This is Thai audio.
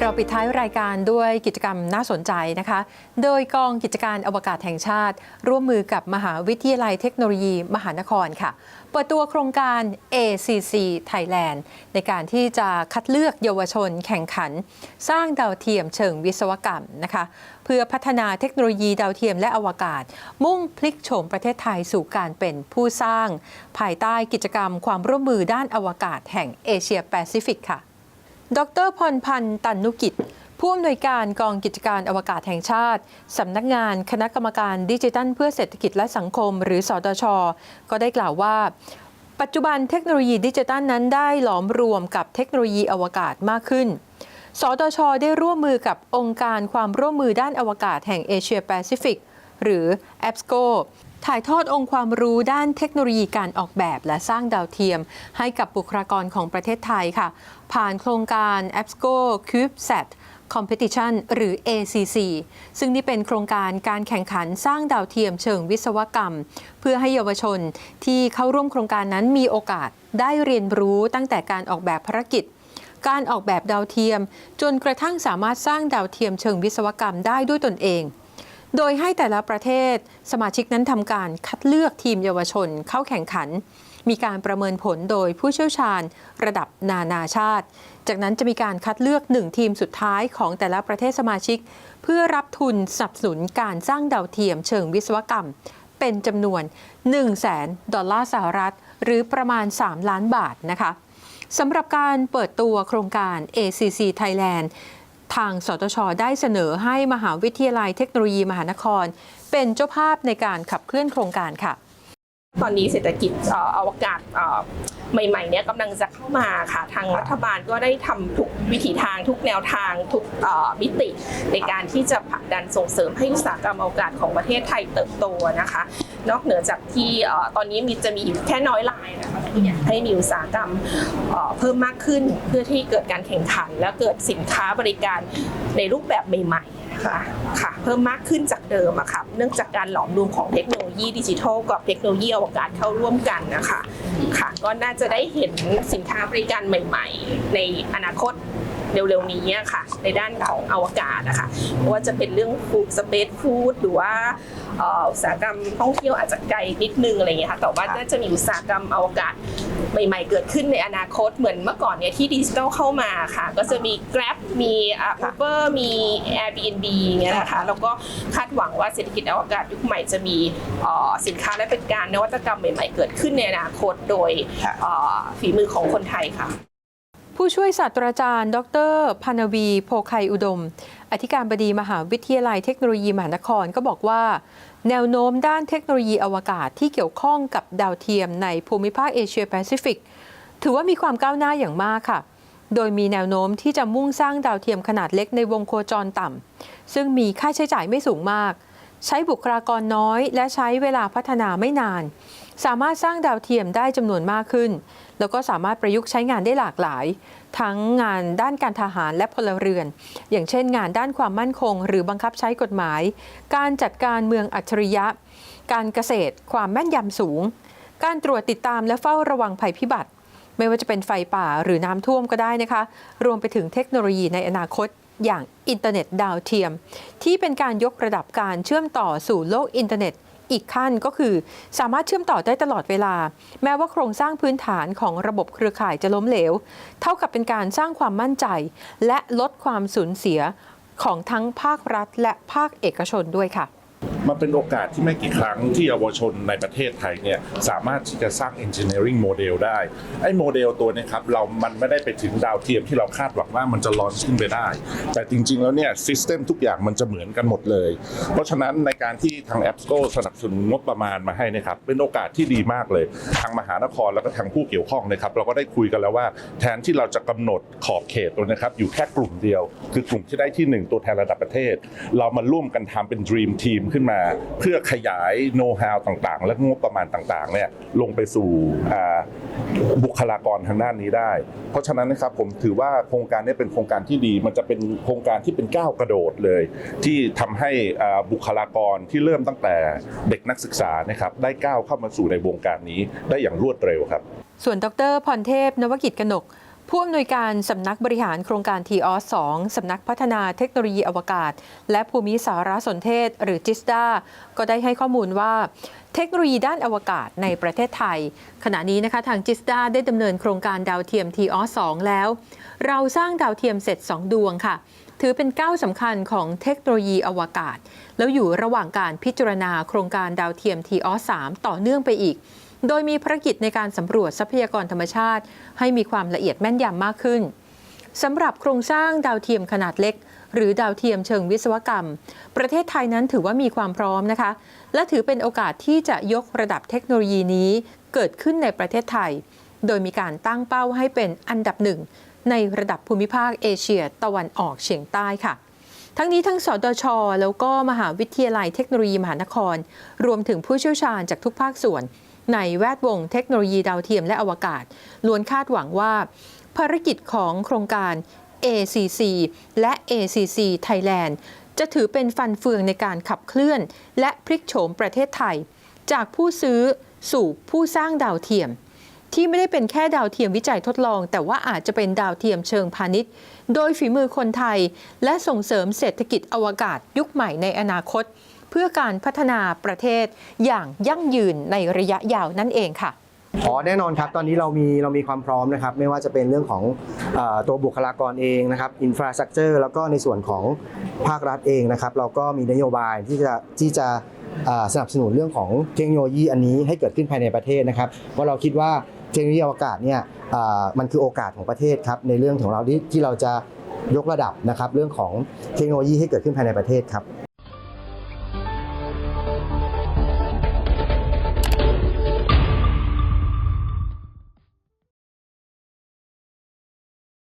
เราปิดท้ายรายการด้วยกิจกรรมน่าสนใจนะคะ โดยกองกิจการอวกาศแห่งชาติ ร่วมมือกับมหาวิทยาลัยเทคโนโลยีมหานครค่ะ เปิดตัวโครงการ ACC Thailand ในการที่จะคัดเลือกเยาวชนแข่งขัน สร้างดาวเทียมเชิงวิศวกรรมนะคะ เพื่อพัฒนาเทคโนโลยีดาวเทียมและอวกาศ มุ่งพลิกโฉมประเทศไทยสู่การเป็นผู้สร้าง ภายใต้กิจกรรมความร่วมมือด้านอวกาศแห่งเอเชียแปซิฟิกค่ะ ดรพรพันธ์ตันนุกิจ ผู้อำนวยการกองกิจการอวกาศแห่งชาติ สำนักงานคณะกรรมการดิจิทัลเพื่อเศรษฐกิจและสังคม หรือสอตชก็ได้กล่าวว่า ปัจจุบันเทคโนโลยีดิจิทัลนั้นได้หลอมรวมกับเทคโนโลยีอวกาศมากขึ้น สตช ได้ร่วมมือกับองค์การความร่วมมือด้านอวกาศแห่งเอเชียแปซิฟิกหรือ a p s c o ถ่ายทอดองค์ความรู้ด้านเทคโนโลยีการออกแบบและสร้างดาวเทียม ให้กับบุคลากรของประเทศไทยค่ะ ผ่านโครงการ a p s c o CubeSat Competition หรือ ACC ซึ่งนี่เป็นโครงการการแข่งขันสร้างดาวเทียมเชิงวิศวกรรม เพื่อให้เยาวชนที่เข้าร่วมโครงการนั้นมีโอกาสได้เรียนรู้ตั้งแต่การออกแบบภารกิจ การออกแบบดาวเทียม จนกระทั่งสามารถสร้างดาวเทียมเชิงวิศวกรรมได้ด้วยตนเอง โดยให้แต่ละประเทศสมาชิกนั้นทำการคัดเลือกทีมเยาวชนเข้าแข่งขัน มีการประเมินผลโดยผู้เชี่ยวชาญระดับนานาชาติ จากนั้นจะมีการคัดเลือกหนึ่งทีมสุดท้ายของแต่ละประเทศสมาชิก เพื่อรับทุนสนับสนุนการสร้างดาวเทียมเชิงวิศวกรรม เป็นจำนวน 1 0 0 0 0แสนดอลลาร์สหรัฐ หรือประมาณ 3 ล้านบาทนะคะสำหรับการเปิดตัวโครงการ ACC Thailand ทางสตชได้เสนอให้มหาวิทยาลัยเทคโนโลยีมหานคร เป็นเจ้าภาพในการขับเคลื่อนโครงการค่ะ ตอนนี้เศรษฐกิจอวกาศ ใหม่ๆเนี้ยกำลังจะเข้ามาค่ะ ทางรัฐบาลก็ได้ทำทุกวิถีทางทุกแนวทางทุกเอ่อมิติ ในการที่จะผลักดันส่งเสริมให้อุตสาหกรรมอวกาศของประเทศไทยเติบโตนะคะ นอกเหนือจากที่เอ่อตอนนี้มีจะมีอยู่แค่น้อยรายนะคะที่อยากให้มีอุตสาหกรรมเอ่อเพิ่มมากขึ้นเพื่อที่เกิดการแข่งขัน และเกิดสินค้าบริการในรูปแบบใหม่ๆนะ คะค่ะ เพิ่มมากขึ้นจากเดิมอะค่ะเนื่องจากการหลอมรวมของเทคโนโลยีดิจิทัลกับเทคโนโลยีอวกาศเข้าร่วมกันนะคะค่ะ ก็น่าจะได้เห็นสินค้าบริการใหม่ ๆ ในอนาคตเร็วๆนี้อะค่ะ ในด้านของอวกาศนะคะไม่ว่าจะเป็นเรื่องฟูดสเปซฟู้ดหรือว่าเอ่ออุตสาหกรรมท่องเที่ยวอาจจะไกลนิดนึงอะไรอย่างเงี้ยค่ะแต่ว่าน่าจะมีอุตสาหกรรมอวกาศ ใหม่ๆ เกิดขึ้นในอนาคตเหมือนเมื่อก่อนเนี่ยที่ดิจิทัลเข้ามาค่ะ ก็จะมี Grab มีอ่า Uber มี Airbnb อย่างเงี้ยนะคะแล้วก็คาดหวังว่าเศรษฐกิจอวกาศยุคใหม่จะมีเอ่อสินค้าและเป็นการนวัตกรรมใหม่ ๆ เกิดขึ้นในอนาคตโดยค่ะเอ่อฝีมือของคนไทยค่ะผู้ช่วยศาสตราจารย์ ดรพานวีโพไคอุดม อธิการบดีมหาวิทยาลัยเทคโนโลยีมหานครก็บอกว่า แนวโน้มด้านเทคโนโลยีอวกาศที่เกี่ยวข้องกับดาวเทียมในภูมิภาคเอเชียแปซิฟิก ถือว่ามีความก้าวหน้าอย่างมากค่ะ โดยมีแนวโน้มที่จะมุ่งสร้างดาวเทียมขนาดเล็กในวงโคจรต่ำซึ่งมีค่าใช้จ่ายไม่สูงมาก ใช้บุคลากรน้อย และใช้เวลาพัฒนาไม่นาน สามารถสร้างดาวเทียมได้จำนวนมากขึ้น แล้วก็สามารถประยุกต์ใช้งานได้หลากหลาย ทั้งงานด้านการทหารและพลเรือน อย่างเช่น งานด้านความมั่นคง หรือบังคับใช้กฎหมาย การจัดการเมืองอัจฉริยะ การเกษตร ความแม่นยำสูง การตรวจติดตามและเฝ้าระวังภัยพิบัติ ไม่ว่าจะเป็นไฟป่าหรือน้ำท่วมก็ได้นะคะ รวมไปถึงเทคโนโลยีในอนาคต อย่างอินเทอร์เน็ตดาวเทียม ที่เป็นการยกระดับการเชื่อมต่อสู่โลกอินเทอร์เน็ตอีกขั้นก็คือ สามารถเชื่อมต่อได้ตลอดเวลา แม้ว่าโครงสร้างพื้นฐานของระบบเครือข่ายจะล้มเหลว เท่ากับเป็นการสร้างความมั่นใจ และลดความสูญเสียของทั้งภาครัฐและภาคเอกชนด้วยค่ะ มันเป็นโอกาสที่ไม่กี่ครั้งที่เยาวชนในประเทศไทยเนี่ยสามารถที่จะสร้าง engineering model ได้ไอ้โมเดลตัวนี้ครับเรามันไม่ได้ไปถึงดาวเทียมที่เราคาดหวังว่ามันจะลอนขึ้นไปได้ แต่จริง ๆ แล้วเนี่ยซิสเต็มทุกอย่างมันจะเหมือนกันหมดเลย เพราะฉะนั้นในการที่ทาง a p p s c o สนับสนุนงบประมาณมาให้นะครับเป็นโอกาสที่ดีมากเลย ทางมหานครแล้วก็ทางผู้เกี่ยวข้องนะครับเราก็ได้คุยกันแล้วว่า แทนที่เราจะกำหนดขอบเขตตัวนะครับอยู่แค่กลุ่มเดียว คือกลุ่มที่ได้ที่หนึ่งตัวแทนระดับประเทศ เรามาร่วมกันทำเป็น Dream Team ขึ้นมาเพื่อขยายโน้ตฮาวต่างๆ และงบประมาณต่างๆเนี่ยลงไปสู่บุคลากรทางด้านนี้ได้ เพราะฉะนั้นนะครับผมถือว่าโครงการนี้เป็นโครงการที่ดี มันจะเป็นโครงการที่เป็นก้าวกระโดดเลย ที่ทำให้บุคลากรที่เริ่มตั้งแต่เด็กนักศึกษานะครับได้ก้าวเข้ามาสู่ในวงการนี้ได้อย่างรวดเร็วครับ ส่วนดรพรเทพนวกิจกนก ผู้อำนวยการสำนักบริหารโครงการ t ีออส2สำนักพัฒนาเทคโนโลยีอวกาศ และภูมิสารสนเทศ หรือจิสดาก็ได้ให้ข้อมูลว่าเทคโนโลยีด้านอวกาศในประเทศไทย ขณะนี้นะคะทางจิสดาได้ดำเนินโครงการดาวเทียม t ีออส2แล้ว เราสร้างดาวเทียมเสร็จ 2 ดวงค่ะ ถือเป็นก้าวสำคัญของเทคโนโลยีอวกาศ แล้วอยู่ระหว่างการพิจารณาโครงการดาวเทียม t ีออส3ต่อเนื่องไปอีก โดยมีภารกิจในการสำรวจทรัพยากรธรรมชาติ ให้มีความละเอียดแม่นยำมากขึ้นสำหรับโครงสร้างดาวเทียมขนาดเล็ก หรือดาวเทียมเชิงวิศวกรรม ประเทศไทยนั้นถือว่ามีความพร้อมนะคะ และถือเป็นโอกาสที่จะยกระดับเทคโนโลยีนี้เกิดขึ้นในประเทศไทย โดยมีการตั้งเป้าให้เป็นอันดับหนึ่งในระดับภูมิภาคเอเชียตะวันออกเฉียงใต้ค่ะ ทั้งนี้ทั้งสดช แล้วก็มหาวิทยาลัยเทคโนโลยีมหานคร รวมถึงผู้เชี่ยวชาญจากทุกภาคส่วน ในแวดวงเทคโนโลยีดาวเทียมและอวกาศ ล้วนคาดหวังว่า ภารกิจของโครงการ ACC และ ACC Thailand จะถือเป็นฟันเฟืองในการขับเคลื่อน และพลิกโฉมประเทศไทย จากผู้ซื้อสู่ผู้สร้างดาวเทียม ที่ไม่ได้เป็นแค่ดาวเทียมวิจัยทดลอง แต่ว่าอาจจะเป็นดาวเทียมเชิงพาณิชย์ โดยฝีมือคนไทย และส่งเสริมเศรษฐกิจอวกาศยุคใหม่ในอนาคต เพื่อการพัฒนาประเทศอย่างยั่งยืนในระยะยาวนั่นเองค่ะอ๋อแน่นอนครับตอนนี้เรามีเรามีความพร้อมนะครับไม่ว่าจะเป็นเรื่องของอตัวบุคลากรเองนะครับอินฟราสตรักเจอร์แล้วก็ในส่วนของภาครัฐเองนะครับเราก็มีนโยบายที่จะที่จะสนับสนุนเรื่องของเทคโนโลยีอันนี้ให้เกิดขึ้นภายในประเทศนะครับเพราะเราคิดว่าเทคโนโลยีอวกาศเนี่ยมันคือโอกาสของประเทศครับในเรื่องของเราที่ที่เราจะยกระดับนะครับเรื่องของเทคโนโลยีให้เกิดขึ้นภายในประเทศครับ